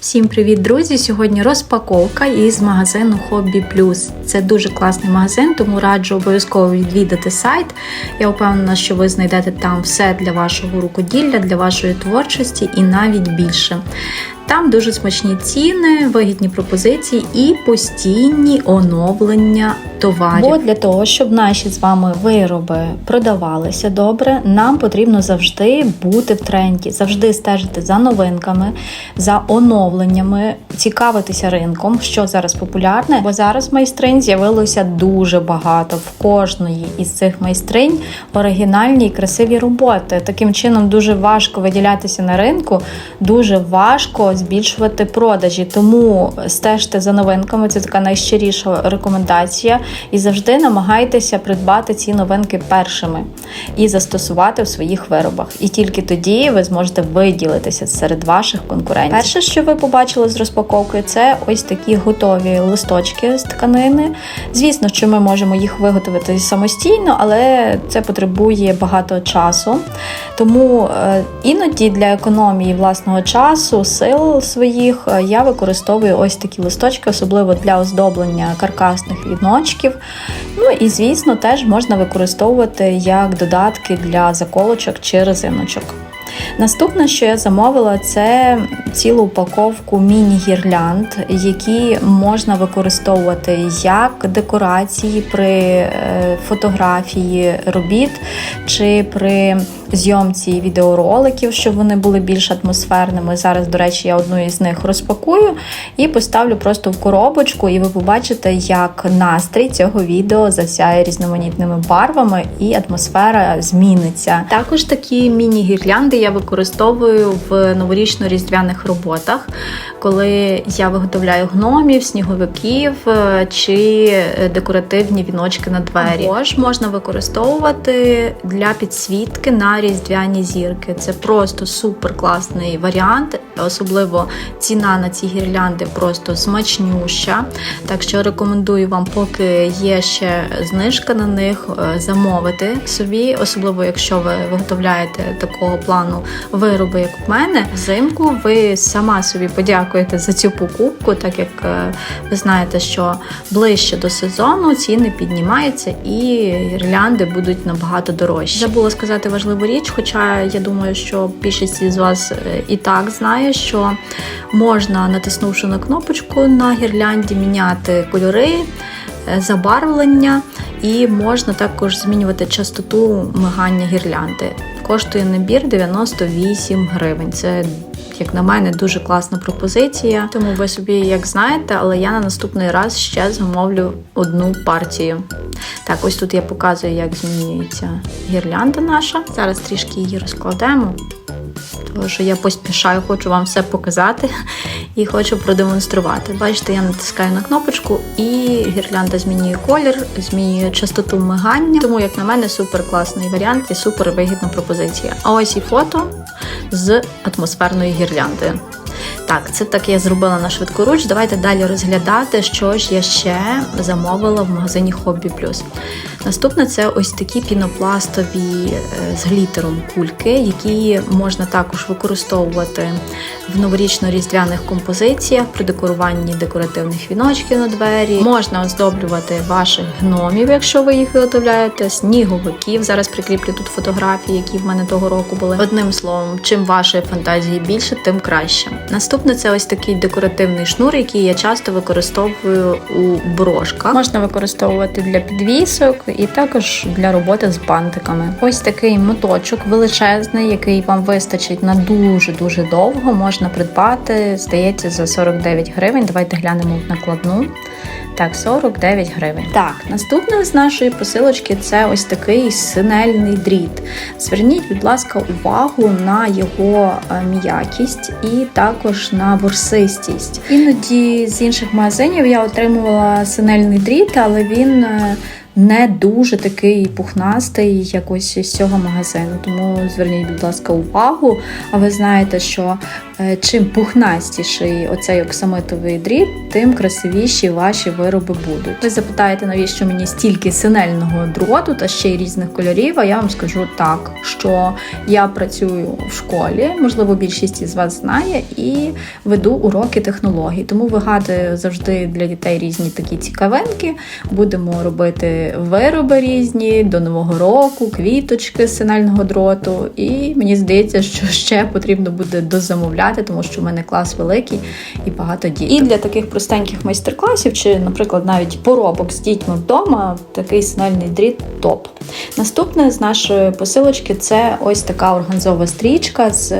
Всім привіт, друзі! Сьогодні розпаковка із магазину Hobby Plus. Це дуже класний магазин, тому раджу обов'язково відвідати сайт. Я впевнена, що ви знайдете там все для вашого рукоділля, для вашої творчості і навіть більше. Там дуже смачні ціни, вигідні пропозиції і постійні оновлення товарів. Бо для того, щоб наші з вами вироби продавалися добре, нам потрібно завжди бути в тренді, завжди стежити за новинками, за оновленнями, цікавитися ринком, що зараз популярне. Бо зараз майстринь з'явилося дуже багато. В кожної із цих майстринь оригінальні і красиві роботи. Таким чином дуже важко виділятися на ринку, дуже важко збільшувати продажі. Тому стежте за новинками. Це така найщиріша рекомендація. І завжди намагайтеся придбати ці новинки першими і застосувати в своїх виробах. І тільки тоді ви зможете виділитися серед ваших конкурентів. Перше, що ви побачили з розпаковки, це ось такі готові листочки з тканини. Звісно, що ми можемо їх виготовити самостійно, але це потребує багато часу. Тому е, іноді для економії власного часу, сил своїх е, я використовую ось такі листочки, особливо для оздоблення каркасних віночків. Ну і, звісно, теж можна використовувати як додатки для заколочок чи резиночок. Наступне, що я замовила, це цілу упаковку міні-гірлянд, які можна використовувати як декорації при е, фотографії робіт чи при зйомці відеороликів, щоб вони були більш атмосферними. Зараз, до речі, я одну із них розпакую і поставлю просто в коробочку, і ви побачите, як настрій цього відео засяє різноманітними барвами і атмосфера зміниться. Також такі міні-гірлянди я використовую в новорічно-різдвяних роботах, коли я виготовляю гномів, сніговиків е, чи декоративні віночки на двері. Або ж можна використовувати для підсвітки на різдвяні зірки. Це просто супер класний варіант, особливо ціна на ці гірлянди просто смачнюща. Так що рекомендую вам, поки є ще знижка на них, е, замовити собі, особливо якщо ви виготовляєте такого плану вироби, як в мене. Взимку ви сама собі подякуєте за цю покупку, так як е, ви знаєте, що ближче до сезону ціни піднімаються і гірлянди будуть набагато дорожчі. Забула сказати важливу річ, хоча я думаю, що більшість з вас е, і так знає, що можна, натиснувши на кнопочку на гірлянді, міняти кольори. е, Забарвлення і можна також змінювати частоту мигання гірлянди. Коштує набір 98 гривень. Це, як на мене, дуже класна пропозиція. Тому ви собі як знаєте, але я на наступний раз ще замовлю одну партію. Так, ось тут я показую, як змінюється гірлянда наша. Зараз трішки її розкладемо. Тому що я поспішаю, хочу вам все показати і хочу продемонструвати. Бачите, я натискаю на кнопочку, і гірлянда змінює колір, змінює частоту мигання. Тому, як на мене, супер класний варіант і супер вигідна пропозиція. А ось і фото з атмосферної гірлянди. Так, це так я зробила на швидкоруч. Давайте далі розглядати, що ж я ще замовила в магазині Хобі Plus. Наступне це ось такі пінопластові е, з глітером кульки, які можна також використовувати в новорічно-різдвяних композиціях при декоруванні декоративних віночків на двері. Можна оздоблювати ваших гномів, якщо ви їх виготовляєте, сніговиків. Зараз прикріплю тут фотографії, які в мене того року були. Одним словом, чим вашої фантазії більше, тим краще. Наступне це ось такий декоративний шнур, який я часто використовую у брошках. Можна використовувати для підвісок і також для роботи з бантиками. Ось такий моточок величезний, який вам вистачить на дуже дуже довго. Можна придбати, здається, за 49 гривень. Давайте глянемо в накладну. Так, 49 гривень. Так, наступне з нашої посилочки це ось такий синельний дріт. Зверніть, будь ласка, увагу на його е, м'якість і також на ворсистість. Іноді з інших магазинів я отримувала синельний дріт, але він е, не дуже такий пухнастий, як ось з цього магазину. Тому зверніть, будь ласка, увагу. А ви знаєте, що е, чим пухнастіший оцей оксамитовий дріт, тим красивіші ваші вироби будуть. Ви запитаєте, навіщо мені стільки синельного дроту та ще й різних кольорів? А я вам скажу так, що я працюю в школі, можливо, більшість із вас знає, і веду уроки технологій. Тому вигадую завжди для дітей різні такі цікавинки. Будемо робити вироби різні до нового року, квіточки з синельного дроту. І мені здається, що ще потрібно буде дозамовляти, тому що в мене клас великий і багато дітей. І для таких простеньких майстер-класів, чи, наприклад, навіть поробок з дітьми вдома, такий синельний дріт топ. Наступне з нашої посилочки це ось така органзова стрічка з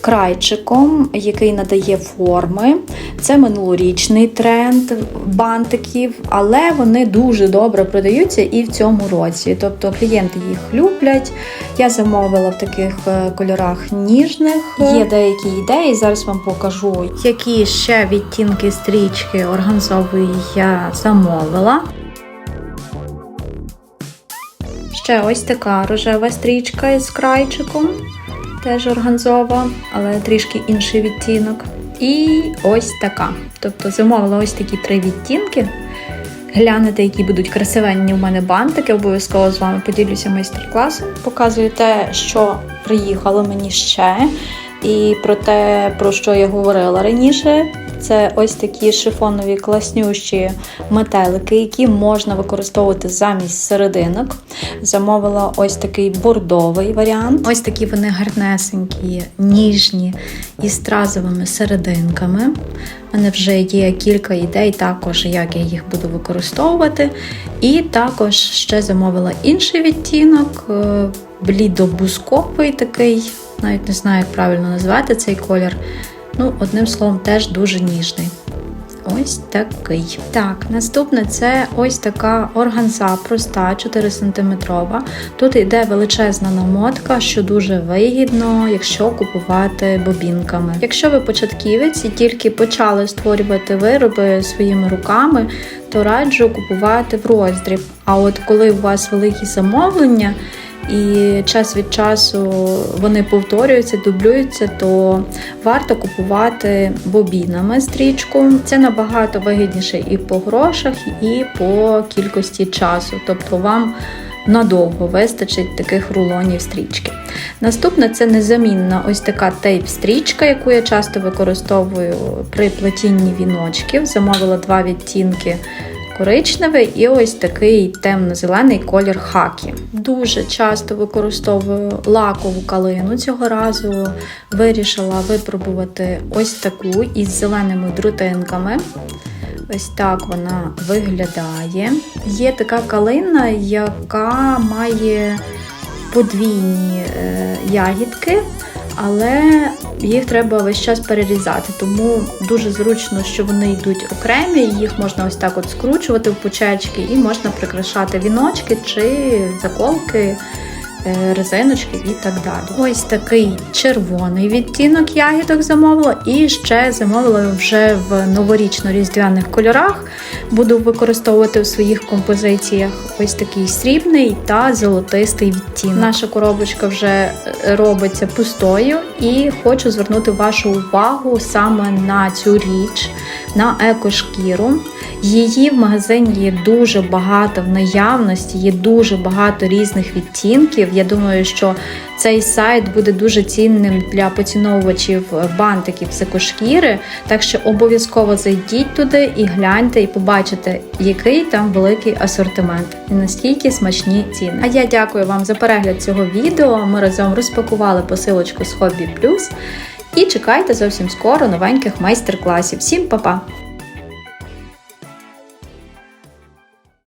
крайчиком, який надає форми. Це минулорічний тренд бантиків, але вони дуже добре продаються і в цьому році. Тобто клієнти їх люблять. Я замовила в таких е, кольорах ніжних. Є деякі ідеї. Зараз вам покажу, які ще відтінки стрічки органзової я замовила. Ще ось така рожева стрічка з крайчиком теж органзова, але трішки інший відтінок. І ось така. Тобто замовила ось такі три відтінки. Глянете, які будуть красивенні у мене бантики. Обов'язково з вами поділюся майстер-класом. Показую те, що приїхало мені ще. І про те, про що я говорила раніше, це ось такі шифонові класнющі метелики, які можна використовувати замість серединок. Замовила ось такий бордовий варіант. Ось такі вони гарнесенькі, ніжні і стразовими серединками. У мене вже є кілька ідей, також як я їх буду використовувати. І також ще замовила інший відтінок е, блідобусковий такий, навіть не знаю, як правильно назвати цей колір. Ну, одним словом, теж дуже ніжний. Ось такий. Так, наступне це ось така органза проста, 4 см. Тут йде величезна намотка, що дуже вигідно, якщо купувати бобінками. Якщо ви початківець і тільки почали створювати вироби своїми руками, то раджу купувати в роздріб. А от коли у вас великі замовлення, і час від часу вони повторюються, дублюються, то варто купувати бобінами стрічку. Це набагато вигідніше і по грошах, і по кількості часу. Тобто вам надовго вистачить таких рулонів стрічки. Наступне це незамінна ось така тейп-стрічка, яку я часто використовую при плетінні віночків. Замовила два відтінки коричневий і ось такий темно-зелений колір хакі. Дуже часто використовую лакову калину. Цього разу вирішила випробувати ось таку із зеленими друтинками. Ось так вона виглядає. Є така калина, яка має подвійні е, ягідки але їх треба весь час перерізати, тому дуже зручно, що вони йдуть окремі, їх можна ось так от скручувати в пучечки і можна прикрашати віночки чи заколки. Е, резиночки і так далі. Ось такий червоний відтінок ягідок замовила, і ще замовила вже в новорічно-різдвяних кольорах. Буду використовувати у своїх композиціях ось такий срібний та золотистий відтінок. Наша коробочка вже е, робиться пустою, і хочу звернути вашу увагу саме на цю річ, на екошкіру. Її в магазині є дуже багато в наявності, є дуже багато різних відтінків. Я думаю, що цей сайт буде дуже цінним для поціновувачів бантиків з екошкіри. Так що обов'язково зайдіть туди і гляньте, і побачите, який там великий асортимент і наскільки смачні ціни. А я дякую вам за перегляд цього відео. Ми разом розпакували посилочку з Hobby Plus. І чекайте зовсім скоро новеньких майстер-класів. Всім па-па!